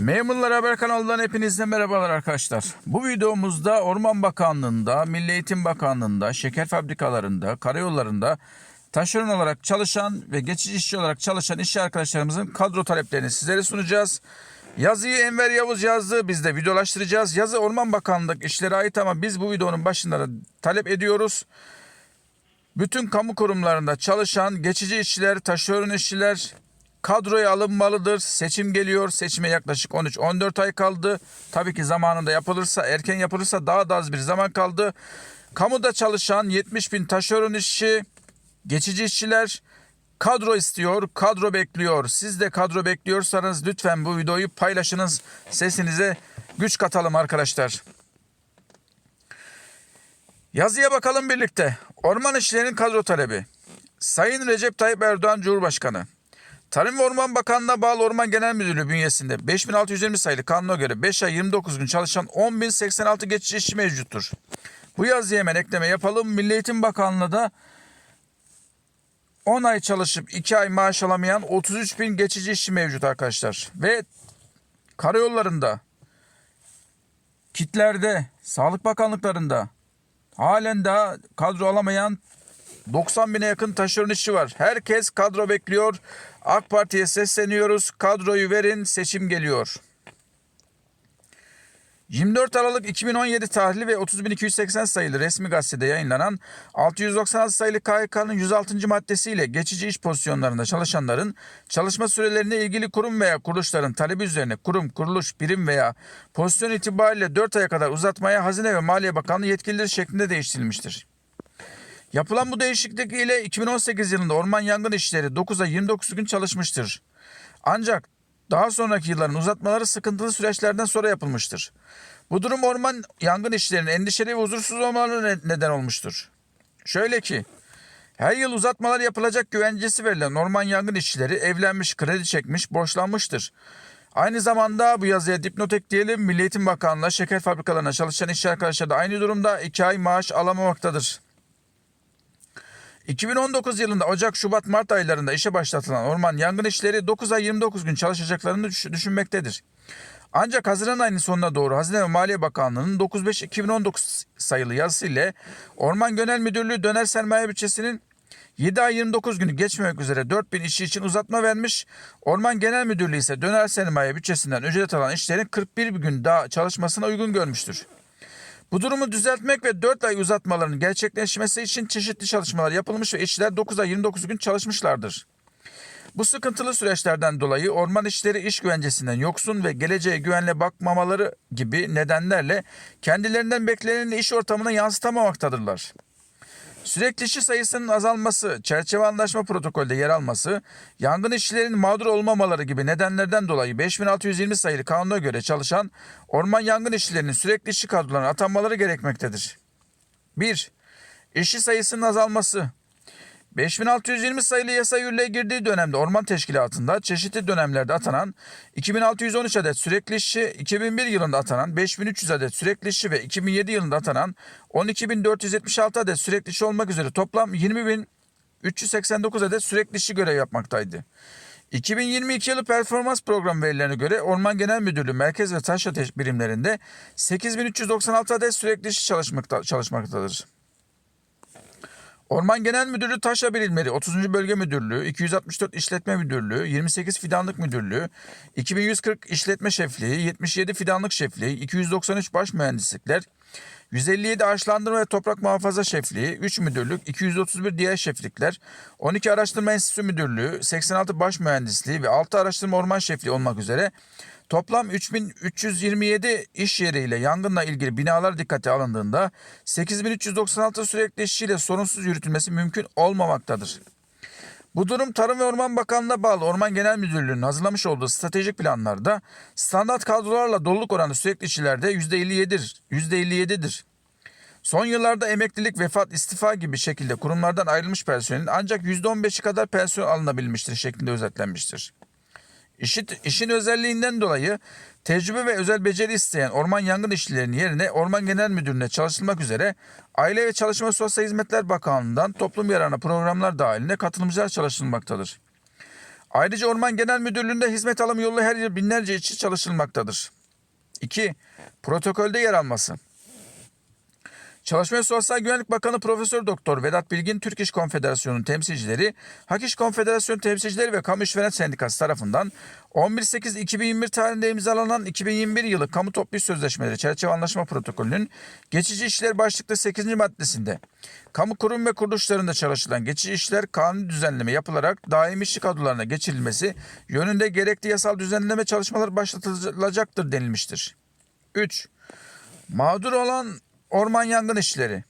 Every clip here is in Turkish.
Memurlar Haber kanalından hepinize merhabalar arkadaşlar. Bu videomuzda Orman Bakanlığı'nda, Milli Eğitim Bakanlığı'nda, şeker fabrikalarında, karayollarında taşeron olarak çalışan ve geçici işçi olarak çalışan işçi arkadaşlarımızın kadro taleplerini sizlere sunacağız. Yazıyı Enver Yavuz yazdı. Biz de videolaştıracağız. Yazı Orman Bakanlığı işlere ait ama biz bu videonun başında da talep ediyoruz. Bütün kamu kurumlarında çalışan geçici işçiler, taşeron işçiler kadroya alınmalıdır. Seçim geliyor. Seçime yaklaşık 13-14 ay kaldı. Tabii ki zamanında yapılırsa, erken yapılırsa daha da az bir zaman kaldı. Kamuda çalışan 70 bin taşeron işçi, geçici işçiler kadro istiyor, kadro bekliyor. Siz de kadro bekliyorsanız lütfen bu videoyu paylaşınız. Sesinize güç katalım arkadaşlar. Yazıya bakalım birlikte. Orman işçilerinin kadro talebi. Sayın Recep Tayyip Erdoğan Cumhurbaşkanı. Tarım ve Orman Bakanlığı'na bağlı Orman Genel Müdürlüğü bünyesinde 5620 sayılı kanuna göre 5 ay 29 gün çalışan 10.086 geçici işçi mevcuttur. Bu yazıya hemen ekleme yapalım. Milli Eğitim Bakanlığı da 10 ay çalışıp 2 ay maaş alamayan 33 bin geçici işçi mevcut arkadaşlar. Ve karayollarında, kitlerde, sağlık bakanlıklarında halen daha kadro alamayan 90 bine yakın taşeron işçi var. Herkes kadro bekliyor. AK Parti'ye sesleniyoruz. Kadroyu verin seçim geliyor. 24 Aralık 2017 tarihli ve 30.280 sayılı resmi gazetede yayınlanan 696 sayılı KHK'nın 106. maddesiyle geçici iş pozisyonlarında çalışanların çalışma sürelerine ilgili kurum veya kuruluşların talebi üzerine kurum, kuruluş, birim veya pozisyon itibariyle 4 aya kadar uzatmaya Hazine ve Maliye Bakanlığı yetkilileri şeklinde değiştirilmiştir. Yapılan bu değişiklik ile 2018 yılında orman yangın işleri 9 ay 29 gün çalışmıştır. Ancak daha sonraki yılların uzatmaları sıkıntılı süreçlerden sonra yapılmıştır. Bu durum orman yangın işlerinin endişeli ve huzursuz olmalarına ne- neden olmuştur. Şöyle ki, her yıl uzatmalar yapılacak güvencesi verilen orman yangın işçileri evlenmiş, kredi çekmiş, borçlanmıştır. Aynı zamanda bu yazıya dipnot ekleyelim. Milli Eğitim Bakanlığı şeker fabrikalarına çalışan işçi arkadaşlar da aynı durumda 2 ay maaş alamamaktadır. 2019 yılında Ocak, Şubat, Mart aylarında işe başlatılan orman yangın işleri 9 ay 29 gün çalışacaklarını düş- düşünmektedir. Ancak Haziran ayının sonuna doğru Hazine ve Maliye Bakanlığı'nın 95-2019 sayılı yazısı ile Orman Genel Müdürlüğü döner sermaye bütçesinin 7 ay 29 günü geçmemek üzere 4000 işçi için uzatma vermiş. Orman Genel Müdürlüğü ise döner sermaye bütçesinden ücret alan işçilerin 41 gün daha çalışmasına uygun görmüştür. Bu durumu düzeltmek ve 4 ay uzatmaların gerçekleşmesi için çeşitli çalışmalar yapılmış ve işçiler 9 ay 29 gün çalışmışlardır. Bu sıkıntılı süreçlerden dolayı orman işleri iş güvencesinden yoksun ve geleceğe güvenle bakmamaları gibi nedenlerle kendilerinden bekleneni iş ortamına yansıtamamaktadırlar. Sürekli işçi sayısının azalması, çerçeve anlaşma protokolde yer alması, yangın işçilerin mağdur olmamaları gibi nedenlerden dolayı 5620 sayılı kanuna göre çalışan orman yangın işçilerinin sürekli işçi kadrolarına atanmaları gerekmektedir. 1. İşçi sayısının azalması. 5620 sayılı yasa yürürlüğe girdiği dönemde orman teşkilatında çeşitli dönemlerde atanan 2613 adet sürekli işçi, 2001 yılında atanan 5300 adet sürekli işçi ve 2007 yılında atanan 12476 adet sürekli işçi olmak üzere toplam 20389 adet sürekli işçi görev yapmaktaydı. 2022 yılı performans programı verilerine göre Orman Genel Müdürlüğü merkez ve taş ateş birimlerinde 8396 adet sürekli işçi çalışmakta, çalışmaktadır. Orman Genel Müdürlüğü Taşra Birimleri 30. Bölge Müdürlüğü, 264 İşletme Müdürlüğü, 28 Fidanlık Müdürlüğü, 2140 İşletme Şefliği, 77 Fidanlık Şefliği, 293 Baş Mühendislikler, 157 Ağaçlandırma ve Toprak Muhafaza Şefliği, 3 Müdürlük, 231 diğer şeflikler, 12 Araştırma Enstitüsü Müdürlüğü, 86 Baş Mühendisliği ve 6 Araştırma Orman Şefliği olmak üzere Toplam 3327 iş yeriyle yangınla ilgili binalar dikkate alındığında 8396 sürekli işçiyle sorunsuz yürütülmesi mümkün olmamaktadır. Bu durum Tarım ve Orman Bakanlığı'na bağlı Orman Genel Müdürlüğü'nün hazırlamış olduğu stratejik planlarda standart kadrolarla doluluk oranı sürekli işçilerde %57'dir. %57'dir. Son yıllarda emeklilik, vefat, istifa gibi şekilde kurumlardan ayrılmış personelin ancak %15'i kadar personel alınabilmiştir şeklinde özetlenmiştir. İşi, işin özelliğinden dolayı tecrübe ve özel beceri isteyen orman yangın işçilerinin yerine Orman Genel Müdürlüğü'ne çalışılmak üzere Aile ve Çalışma Sosyal Hizmetler Bakanlığı'ndan toplum yararına programlar dahilinde katılımcılar çalışılmaktadır. Ayrıca Orman Genel Müdürlüğü'nde hizmet alımı yolu her yıl binlerce işçi çalışılmaktadır. 2. Protokolde yer alması. Çalışma ve Sosyal Güvenlik Bakanı Profesör Doktor Vedat Bilgin, Türk İş Konfederasyonu'nun temsilcileri, Hak İş Konfederasyonu temsilcileri ve Kamu İşveren Sendikası tarafından 11.8.2021 tarihinde imzalanan 2021 yılı Kamu Toplu İş Sözleşmeleri Çerçeve Anlaşma Protokolü'nün geçici işler başlıklı 8. maddesinde kamu kurum ve kuruluşlarında çalışılan geçici işler kanuni düzenleme yapılarak daimi işçi kadrolarına geçirilmesi yönünde gerekli yasal düzenleme çalışmaları başlatılacaktır denilmiştir. 3. Mağdur olan orman yangın işleri.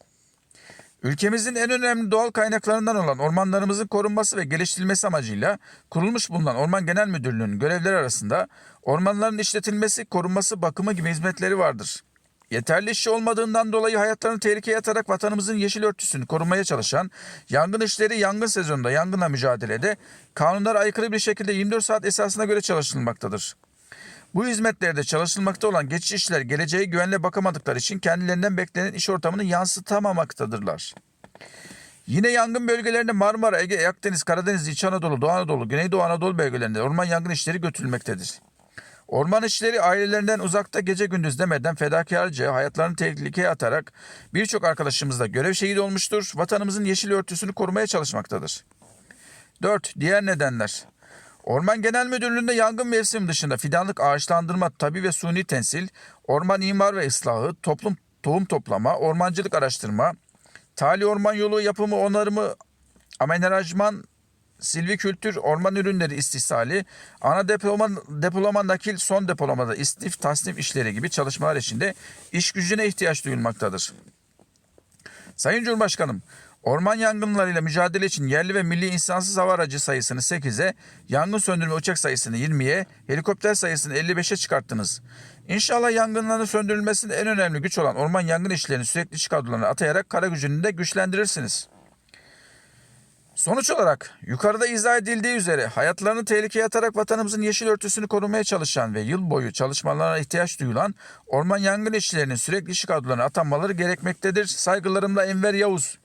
Ülkemizin en önemli doğal kaynaklarından olan ormanlarımızın korunması ve geliştirilmesi amacıyla kurulmuş bulunan Orman Genel Müdürlüğü'nün görevleri arasında ormanların işletilmesi, korunması, bakımı gibi hizmetleri vardır. Yeterli işçi olmadığından dolayı hayatlarını tehlikeye atarak vatanımızın yeşil örtüsünü korumaya çalışan yangın işleri yangın sezonunda yangınla mücadelede kanunlara aykırı bir şekilde 24 saat esasına göre çalışılmaktadır. Bu hizmetlerde çalışılmakta olan geçici işler geleceğe güvenle bakamadıkları için kendilerinden beklenen iş ortamını yansıtamamaktadırlar. Yine yangın bölgelerinde Marmara, Ege, Akdeniz, Karadeniz, İç Anadolu, Doğu Anadolu, Güneydoğu Anadolu bölgelerinde orman yangın işleri götürülmektedir. Orman işçileri ailelerinden uzakta gece gündüz demeden fedakarca hayatlarını tehlikeye atarak birçok arkadaşımızla görev şehit olmuştur. Vatanımızın yeşil örtüsünü korumaya çalışmaktadır. 4. Diğer nedenler. Orman Genel Müdürlüğü'nde yangın mevsimi dışında fidanlık ağaçlandırma, tabi ve suni tensil, orman imar ve ıslahı, toplum tohum toplama, ormancılık araştırma, tali orman yolu yapımı, onarımı, amenajman, silvikültür, orman ürünleri istisali, ana depolama, depolama nakil, son depolamada istif, tasnif işleri gibi çalışmalar içinde iş gücüne ihtiyaç duyulmaktadır. Sayın Cumhurbaşkanım, orman yangınlarıyla mücadele için yerli ve milli insansız hava aracı sayısını 8'e, yangın söndürme uçak sayısını 20'ye, helikopter sayısını 55'e çıkarttınız. İnşallah yangınların söndürülmesinde en önemli güç olan orman yangın işlerini sürekli iş kadrolarına atayarak kara gücünü de güçlendirirsiniz. Sonuç olarak yukarıda izah edildiği üzere hayatlarını tehlikeye atarak vatanımızın yeşil örtüsünü korumaya çalışan ve yıl boyu çalışmalarına ihtiyaç duyulan orman yangın işçilerinin sürekli iş kadrolarına atanmaları gerekmektedir. Saygılarımla Enver Yavuz.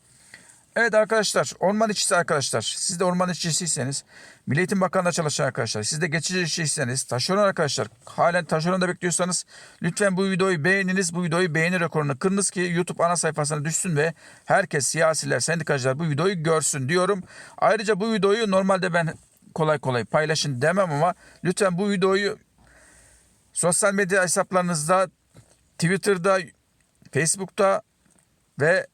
Evet arkadaşlar orman işçisi arkadaşlar siz de orman işçisiyseniz Milli Eğitim Bakanlığı'nda çalışan arkadaşlar siz de geçici işçiyseniz taşeron arkadaşlar halen taşeronda bekliyorsanız lütfen bu videoyu beğeniniz bu videoyu beğeni rekorunu kırınız ki YouTube ana sayfasına düşsün ve herkes siyasiler sendikacılar bu videoyu görsün diyorum. Ayrıca bu videoyu normalde ben kolay kolay paylaşın demem ama lütfen bu videoyu sosyal medya hesaplarınızda Twitter'da Facebook'ta ve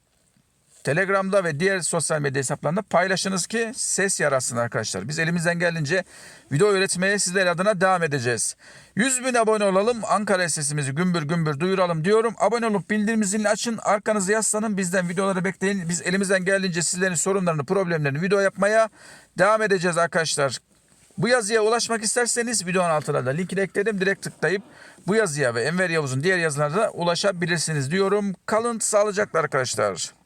Telegram'da ve diğer sosyal medya hesaplarında paylaşınız ki ses yarasın arkadaşlar. Biz elimizden geldiğince video üretmeye sizler adına devam edeceğiz. 100 bin abone olalım. Ankara sesimizi gümbür gümbür duyuralım diyorum. Abone olup bildirim zilini açın. Arkanızı yaslanın. Bizden videoları bekleyin. Biz elimizden geldiğince sizlerin sorunlarını, problemlerini video yapmaya devam edeceğiz arkadaşlar. Bu yazıya ulaşmak isterseniz videonun altına da linkini ekledim. Direkt tıklayıp bu yazıya ve Enver Yavuz'un diğer yazılarına ulaşabilirsiniz diyorum. Kalın sağlıcakla arkadaşlar.